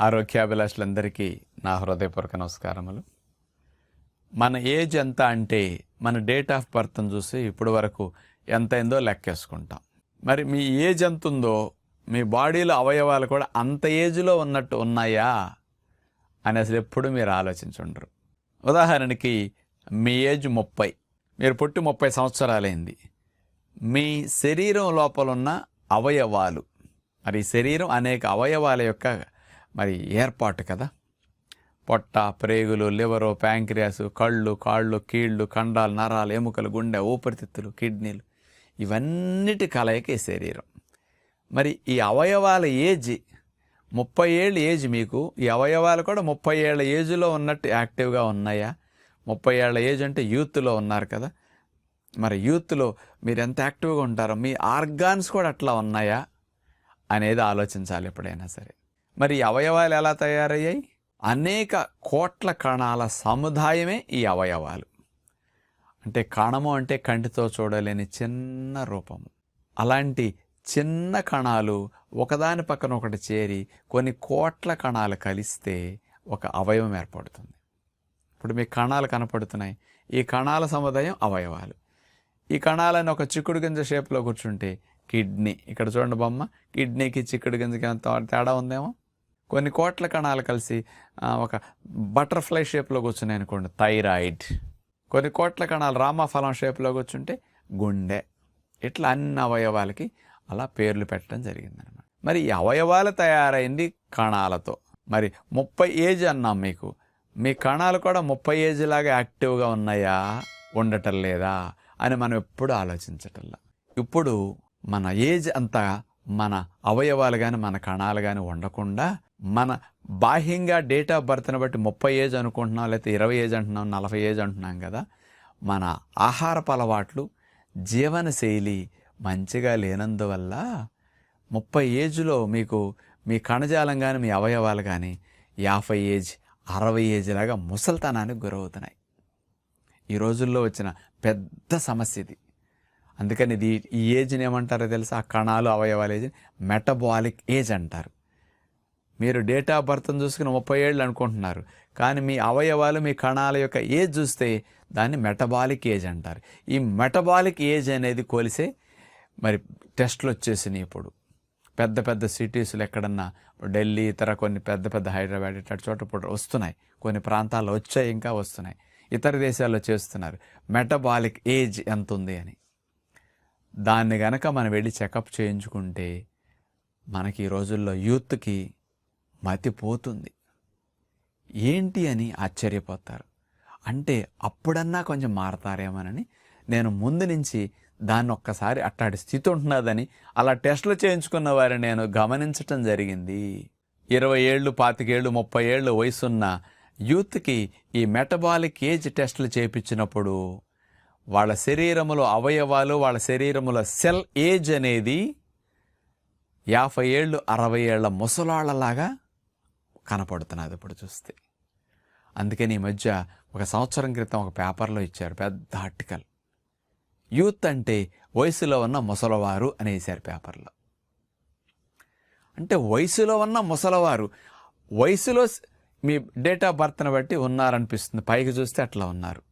ఆరోగ్యాభిలాషులందరికీ నా హృదయపూర్వక నమస్కారములు. మన ఏజ్ ఎంత అంటే మన డేట్ ఆఫ్ బర్త్ని చూసి ఇప్పుడు వరకు ఎంత అయిందో లెక్కేసుకుంటాం. మరి మీ ఏజ్ ఎంత ఉందో మీ బాడీలో అవయవాలు కూడా అంత ఏజ్లో ఉన్నట్టు ఉన్నాయా అని అసలు ఎప్పుడు మీరు ఆలోచించుండరు. ఉదాహరణకి మీ ఏజ్ ముప్పై మీరు పుట్టి ముప్పై సంవత్సరాలైంది. మీ శరీరం లోపల ఉన్న అవయవాలు మరి శరీరం అనేక అవయవాల యొక్క మరి ఏర్పాటు కదా. పొట్ట ప్రేగులు లివరు ప్యాంక్రియాస్ కళ్ళు కాళ్ళు కీళ్ళు కండాలు నరాలు ఎముకలు గుండె ఊపిరితిత్తులు కిడ్నీలు ఇవన్నిటి కలయిక ఈ శరీరం. మరి ఈ అవయవాల ఏజ్ ముప్పై ఏళ్ళ ఏజ్ మీకు ఈ అవయవాలు కూడా ముప్పై ఏళ్ళ ఏజ్లో ఉన్నట్టు యాక్టివ్గా ఉన్నాయా? ముప్పై ఏళ్ళ ఏజ్ అంటే యూత్లో ఉన్నారు కదా. మరి యూత్లో మీరు ఎంత యాక్టివ్గా ఉంటారో మీ ఆర్గాన్స్ కూడా అట్లా ఉన్నాయా? అనేది ఆలోచించాలి ఎప్పుడైనా సరే. మరి అవయవాలు ఎలా తయారయ్యాయి? అనేక కోట్ల కణాల సముదాయమే ఈ అవయవాలు. అంటే కణము అంటే కంటితో చూడలేని చిన్న రూపము. అలాంటి చిన్న కణాలు ఒకదాని పక్కన ఒకటి చేరి కొన్ని కోట్ల కణాలు కలిస్తే ఒక అవయవం ఏర్పడుతుంది. ఇప్పుడు మీ కణాలు కనపడుతున్నాయి. ఈ కణాల సముదాయం అవయవాలు. ఈ కణాలను ఒక చిక్కుడు గింజ షేప్లో కూర్చుంటే కిడ్నీ. ఇక్కడ చూడండి బొమ్మ. కిడ్నీకి చిక్కుడు గింజకి ఎంత తేడా ఉందేమో? కొన్ని కోట్ల కణాలు కలిసి ఒక బటర్ఫ్లై షేప్లో కూర్చున్నాయి అనుకోండి థైరాయిడ్. కొన్ని కోట్ల కణాలు రామఫలం షేప్లో కూర్చుంటే గుండె. ఇట్లా అన్ని అవయవాలకి అలా పేర్లు పెట్టడం జరిగిందనమాట మరి ఈ అవయవాలు తయారైంది కణాలతో. మరి ముప్పై ఏజ్ అన్నాం మీకు. మీ కణాలు కూడా ముప్పై ఏజ్ లాగా యాక్టివ్గా ఉన్నాయా? ఉండటం లేదా? అని మనం ఎప్పుడు ఆలోచించటంలా ఇప్పుడు మన ఏజ్ అంతా మన అవయవాలు కానీ మన కణాలు కానీ ఉండకుండా మన బాహ్యంగా డేట్ ఆఫ్ బర్త్ని బట్టి ముప్పై ఏజ్ అనుకుంటున్నాం లేకపోతే ఇరవై ఏజ్ అంటున్నాం నలభై ఏజ్ అంటున్నాం కదా మన ఆహారపు అలవాట్లు జీవనశైలి మంచిగా లేనందువల్ల ముప్పై ఏజ్లో మీకు మీ కణజాలం కానీ మీ అవయవాలు కానీ యాభై ఏజ్ అరవై ఏజ్ లాగా ముసల్తనానికి గురవుతున్నాయి. ఈ రోజుల్లో వచ్చిన పెద్ద సమస్య ఇది. అందుకని ఇది ఈ ఏజ్ని ఏమంటారో తెలుసా? ఆ కణాలు అవయవాల ఏజ్. మెటబాలిక్ ఏజ్ అంటారు. మీరు డేట్ ఆఫ్ బర్త్ చూసుకుని ముప్పై ఏళ్ళు అనుకుంటున్నారు. కానీ మీ అవయవాలు మీ కణాల యొక్క ఏజ్ చూస్తే దాన్ని మెటబాలిక్ ఏజ్ అంటారు. ఈ మెటబాలిక్ ఏజ్ అనేది కోలిసే మరి టెస్ట్లు వచ్చేసినాయి ఇప్పుడు. పెద్ద పెద్ద సిటీస్లో ఎక్కడన్నా ఢిల్లీ ఇతర కొన్ని పెద్ద పెద్ద హైదరాబాద్ ఇట్లా చోట ఇప్పుడు వస్తున్నాయి. కొన్ని ప్రాంతాల్లో వచ్చాయి ఇంకా వస్తున్నాయి. ఇతర దేశాల్లో చేస్తున్నారు. మెటబాలిక్ ఏజ్ ఎంత ఉంది అని. దాన్ని గనక మనం వెళ్ళి చెకప్ చేయించుకుంటే మనకి ఈ రోజుల్లో యూత్కి మతిపోతుంది ఏంటి అని ఆశ్చర్యపోతారు. అంటే అప్పుడన్నా కొంచెం మారతారేమోనని నేను ముందు నుంచి దాన్ని ఒక్కసారి అట్టాడి స్థితి ఉంటున్నదని అలా టెస్టులు చేయించుకున్న వారిని నేను గమనించటం జరిగింది. ఇరవై ఏళ్ళు పాతికేళ్ళు ముప్పై ఏళ్ళు వయసున్న యూత్కి ఈ మెటబాలిక్ ఏజ్ టెస్టులు చేయించినప్పుడు వాళ్ళ శరీరములో అవయవాలు వాళ్ళ శరీరములో సెల్ ఏజ్ అనేది యాభై ఏళ్ళు అరవై ఏళ్ళ ముసలాళ్ళలాగా కనపడుతున్నది ఇప్పుడు చూస్తే. అందుకని ఈ మధ్య ఒక సంవత్సరం క్రితం ఒక పేపర్లో ఇచ్చారు పెద్ద ఆర్టికల్. యూత్ అంటే వయసులో ఉన్న ముసలవారు అనేసారు వేశారు పేపర్లో. అంటే వయసులో ఉన్న ముసలవారు వయసులో మీ డేట్ ఆఫ్ బర్త్ని బట్టి ఉన్నారనిపిస్తుంది. పైకి చూస్తే అట్లా ఉన్నారు.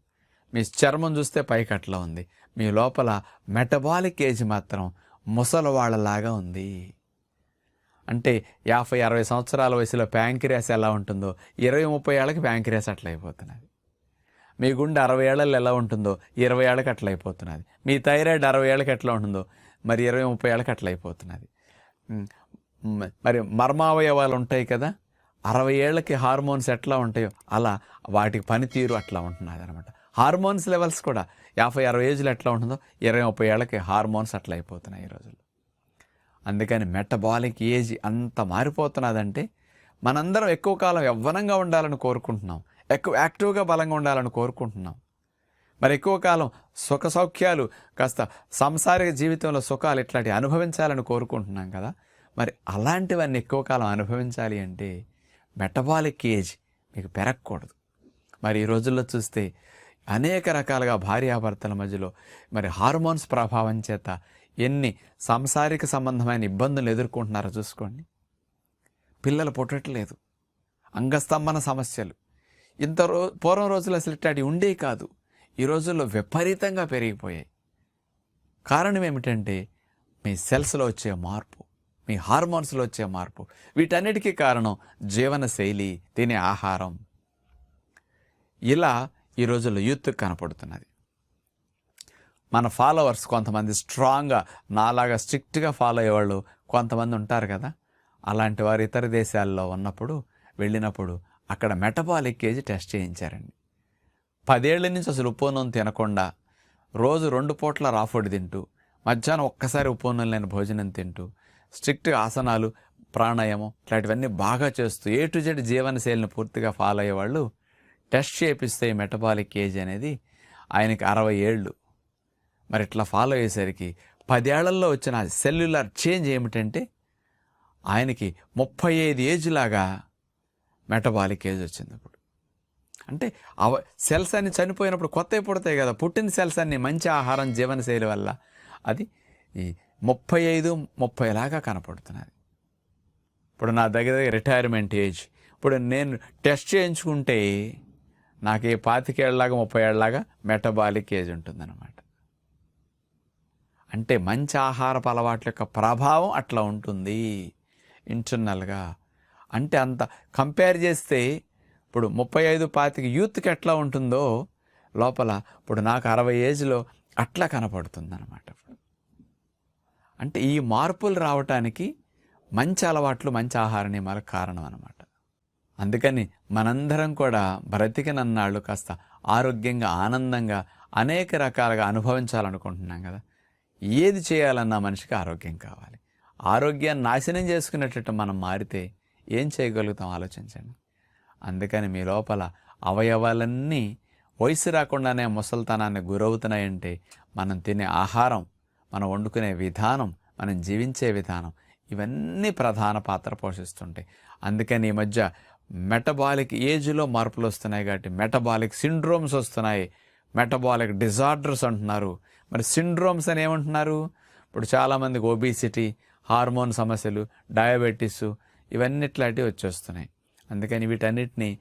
మీ చర్మం చూస్తే పైకి అట్లా ఉంది. మీ లోపల మెటబాలిక్ ఏజ్ మాత్రం ముసలవాళ్ళలాగా ఉంది. అంటే యాభై అరవై సంవత్సరాల వయసులో ప్యాంక్రియాస్ ఎలా ఉంటుందో ఇరవై ముప్పై ఏళ్ళకి ప్యాంక్రియాస్ అట్లా అయిపోతున్నది. మీ గుండె అరవై ఏళ్ళలో ఎలా ఉంటుందో ఇరవై ఏళ్ళకి అట్లా అయిపోతున్నది. మీ థైరాయిడ్ అరవై ఏళ్ళకి ఎట్లా ఉంటుందో మరి ఇరవై ముప్పై ఏళ్ళకి అట్లా అయిపోతున్నది. మరి మర్మావయవాలు ఉంటాయి కదా అరవై ఏళ్ళకి హార్మోన్స్ ఎట్లా ఉంటాయో అలా వాటికి పనితీరు అట్లా ఉంటున్నది అనమాట హార్మోన్స్ లెవెల్స్ కూడా. యాభై అరవై ఏజ్లో ఎట్లా ఉంటుందో? ఇరవై ముప్పై ఏళ్ళకి హార్మోన్స్ అట్లా అయిపోతున్నాయి ఈ రోజుల్లో. అందుకని మెటబాలిక్ ఏజ్ అంత మారిపోతున్నదంటే మనందరం ఎక్కువ కాలం యవ్వనంగా ఉండాలని కోరుకుంటున్నాం. ఎక్కువ యాక్టివ్గా బలంగా ఉండాలని కోరుకుంటున్నాం. మరి ఎక్కువ కాలం సుఖ సౌఖ్యాలు కాస్త సంసారిక జీవితంలో సుఖాలు ఇట్లాంటివి అనుభవించాలని కోరుకుంటున్నాం కదా. మరి అలాంటివన్నీ ఎక్కువ కాలం అనుభవించాలి అంటే మెటబాలిక్ ఏజ్ మీకు పెరగకూడదు. మరి ఈ రోజుల్లో చూస్తే అనేక రకాలుగా భార్యాభర్తల మధ్యలో మరి హార్మోన్స్ ప్రభావం చేత ఎన్ని సంసారిక సంబంధమైన ఇబ్బందులు ఎదుర్కొంటున్నారో చూసుకోండి. పిల్లలు పుట్టట్లేదు. అంగస్తంభన సమస్యలు. ఇంత రో పూర్వం రోజులు అసలు ఇట్లాంటివి ఉండే కాదు. ఈ రోజుల్లో విపరీతంగా పెరిగిపోయాయి. కారణం ఏమిటంటే మీ సెల్స్లో వచ్చే మార్పు మీ హార్మోన్స్లో వచ్చే మార్పు. వీటన్నిటికీ కారణం జీవన శైలి తినే ఆహారం. ఇలా ఈ రోజుల్లో యూత్ కనపడుతున్నది. మన ఫాలోవర్స్ కొంతమంది స్ట్రాంగ్గా నాలాగా స్ట్రిక్ట్గా ఫాలో అయ్యేవాళ్ళు కొంతమంది ఉంటారు కదా. అలాంటి వారు ఇతర దేశాల్లో ఉన్నప్పుడు వెళ్ళినప్పుడు అక్కడ మెటబాలిక్ ఏజ్ టెస్ట్ చేయించారండి. పదేళ్ళ నుంచి అసలు ఉపోనం తినకుండా రోజు రెండు పూట్ల రాఫోడ్ తింటూ మధ్యాహ్నం ఒక్కసారి ఉపోనం లేని భోజనం తింటూ స్ట్రిక్ట్ ఆసనాలు ప్రాణాయామం ఇట్లాంటివన్నీ బాగా చేస్తూ ఏ టు జెడ్ జీవనశైలిని పూర్తిగా ఫాలో అయ్యేవాళ్ళు టెస్ట్ చేపిస్తే మెటబాలిక్ ఏజ్ అనేది ఆయనకి అరవై ఏళ్ళు. మరి ఇట్లా ఫాలో అయ్యేసరికి పదేళ్ళలో వచ్చిన సెల్యులర్ చేంజ్ ఏమిటంటే ఆయనకి ముప్పై ఐదు ఏజ్ లాగా మెటబాలిక్ ఏజ్ వచ్చింది ఇప్పుడు. అంటే అవ సెల్స్ అన్ని చనిపోయినప్పుడు కొత్తవి పుడతాయి కదా పుట్టిన సెల్స్ అన్ని మంచి ఆహారం జీవనశైలి వల్ల అది ఈ ముప్పై ఐదు ముప్పై లాగా కనపడుతున్నది. ఇప్పుడు నా దగ్గర దగ్గర రిటైర్మెంట్ ఏజ్ ఇప్పుడు నేను టెస్ట్ చేయించుకుంటే నాకు ఈ పాతికేళ్ళలాగా ముప్పై ఏళ్ళలాగా మెటబాలిక్ ఏజ్ ఉంటుందన్నమాట. అంటే మంచి ఆహారపు అలవాట్ల యొక్క ప్రభావం అట్లా ఉంటుంది ఇంటర్నల్గా. అంటే అంత కంపేర్ చేస్తే ఇప్పుడు ముప్పై ఐదు పాతిక యూత్కి ఎట్లా ఉంటుందో లోపల ఇప్పుడు నాకు అరవై ఏజ్లో అట్లా కనపడుతుంది అనమాట అంటే ఈ మార్పులు రావటానికి మంచి అలవాట్లు మంచి ఆహార నియమాలకు కారణం అనమాట అందుకని మనందరం కూడా బ్రతికినన్నాళ్ళు కాస్త ఆరోగ్యంగా ఆనందంగా అనేక రకాలుగా అనుభవించాలనుకుంటున్నాం కదా. ఏది చేయాలన్నా మనిషికి ఆరోగ్యం కావాలి. ఆరోగ్యాన్ని నాశనం చేసుకునేటట్టు మనం మారితే ఏం చేయగలుగుతాం ఆలోచించండి. అందుకని మీ లోపల అవయవాలన్నీ వయసు రాకుండానే ముసల్తనాన్ని గురవుతున్నాయంటే మనం తినే ఆహారం మనం వండుకునే విధానం మనం జీవించే విధానం ఇవన్నీ ప్రధాన పాత్ర పోషిస్తుంటాయి. అందుకని ఈ మధ్య మెటబాలిక్ ఏజ్లో మార్పులు వస్తున్నాయి కాబట్టి మెటబాలిక్ సిండ్రోమ్స్ వస్తున్నాయి. మెటబాలిక్ డిజార్డర్స్ అంటున్నారు. మరి సిండ్రోమ్స్ అని ఏమంటున్నారు? ఇప్పుడు చాలామందికి ఒబిసిటీ హార్మోన్ సమస్యలు డయాబెటీస్ ఇవన్నిట్లాంటివి వచ్చేస్తున్నాయి. అందుకని వీటన్నిటిని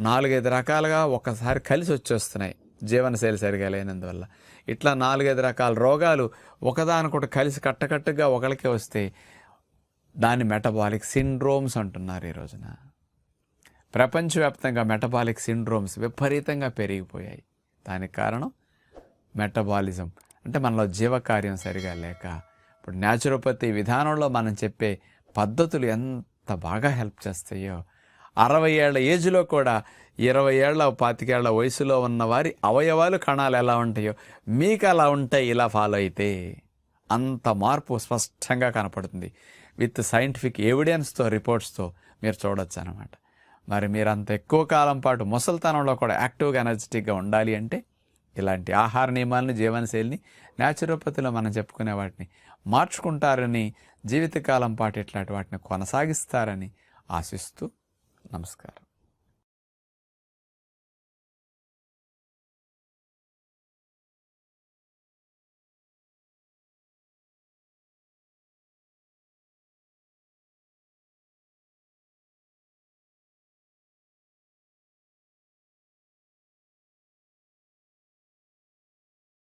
నాలుగైదు రకాలుగా ఒకసారి కలిసి వచ్చేస్తున్నాయి జీవనశైలి సరిగా లేనందువల్ల. ఇట్లా నాలుగైదు రకాల రోగాలు ఒకదానికొకటి కలిసి కట్టకట్టుగా ఒకరికే వస్తే దాన్ని మెటబాలిక్ సిండ్రోమ్స్ అంటున్నారు ఈ రోజున. ప్రపంచవ్యాప్తంగా మెటబాలిక్ సిండ్రోమ్స్ విపరీతంగా పెరిగిపోయాయి. దానికి కారణం మెటబాలిజం. అంటే మనలో జీవకార్యం సరిగా లేక ఇప్పుడు న్యాచురోపతి విధానంలో మనం చెప్పే పద్ధతులు ఎంత బాగా హెల్ప్ చేస్తాయో అరవై ఏళ్ళ ఏజ్లో కూడా ఇరవై ఏళ్ళ పాతికేళ్ళ వయసులో ఉన్న వారి అవయవాలు కణాలు ఎలా ఉంటాయో మీకు అలా ఉంటాయి ఇలా ఫాలో అయితే అంత మార్పు స్పష్టంగా కనపడుతుంది. విత్ సైంటిఫిక్ ఎవిడెన్స్తో రిపోర్ట్స్తో మీరు చూడొచ్చు అనమాట మరి మీరు అంత ఎక్కువ కాలం పాటు ముసలితనంలో కూడా యాక్టివ్గా ఎనర్జెటిక్గా ఉండాలి అంటే ఇలాంటి ఆహార నియమాలని జీవనశైలిని న్యాచురోపతిలో మనం చెప్పుకునే వాటిని మార్చుకుంటారని జీవితకాలం పాటు ఇట్లాంటి వాటిని కొనసాగిస్తారని ఆశిస్తూ నమస్కారం.